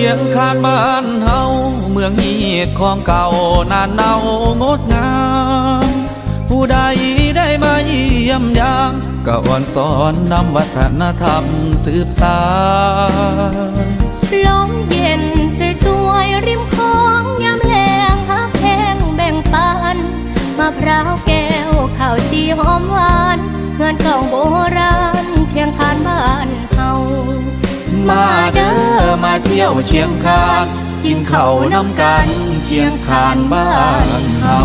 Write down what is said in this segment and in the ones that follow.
ียงคานบ้านเฮาเมืองฮีของเก่านานเนางดงาม ผู้ใดได้มาเยี่ยมยามก็อ่อนสอนนำวัฒนธรรมสืบสานลมเย็นสวยๆริมคลองยามแลงฮักแพงแบ่งปันมะพร้าวแก้วข้าวจีหอมหวานเงินเก่าโบราณเชียงคานบ้านเฮามา เดี่ยวเชียงคานกินข้านำกันเชียงคานบ้านเฮา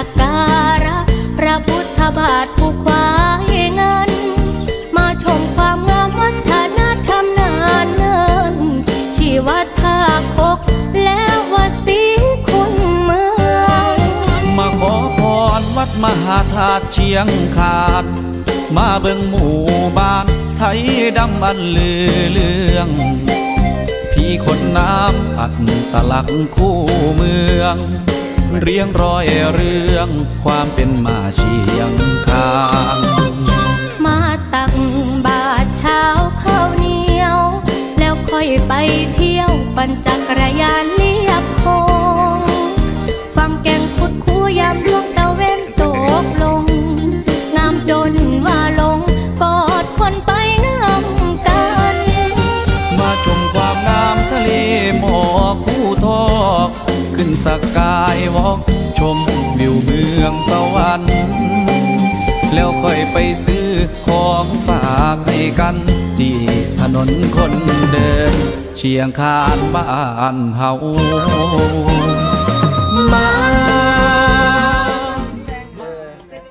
สักการะ พระพุทธบาทผู้ควายเงิน มาชมความงามวัฒนธรรมนานเนิน ที่วัดท่าคกและวัดศรีคุณเมือง มาขอพรวัดมหาธาตุเชียงคานมาเบิ่งหมู่บ้านไทยดำอันลือเรื่อง พี่คนน้ำอัดตลักคู่เมือง เรียงรอยเรื่องความเป็นมาเชียงคานมาตักบาทเช้าข้าวเหนียว แล้วค่อยไปเที่ยวปั่นจักรยานเลียบโคงฟังแกงคุดคูยามดวง ขึ้นสกายวอล์กชมวิวเมืองสวรรค์ แล้วค่อยไปซื้อของฝากให้กัน ที่ถนนคนเดิน เชียงคานบ้านเฮามา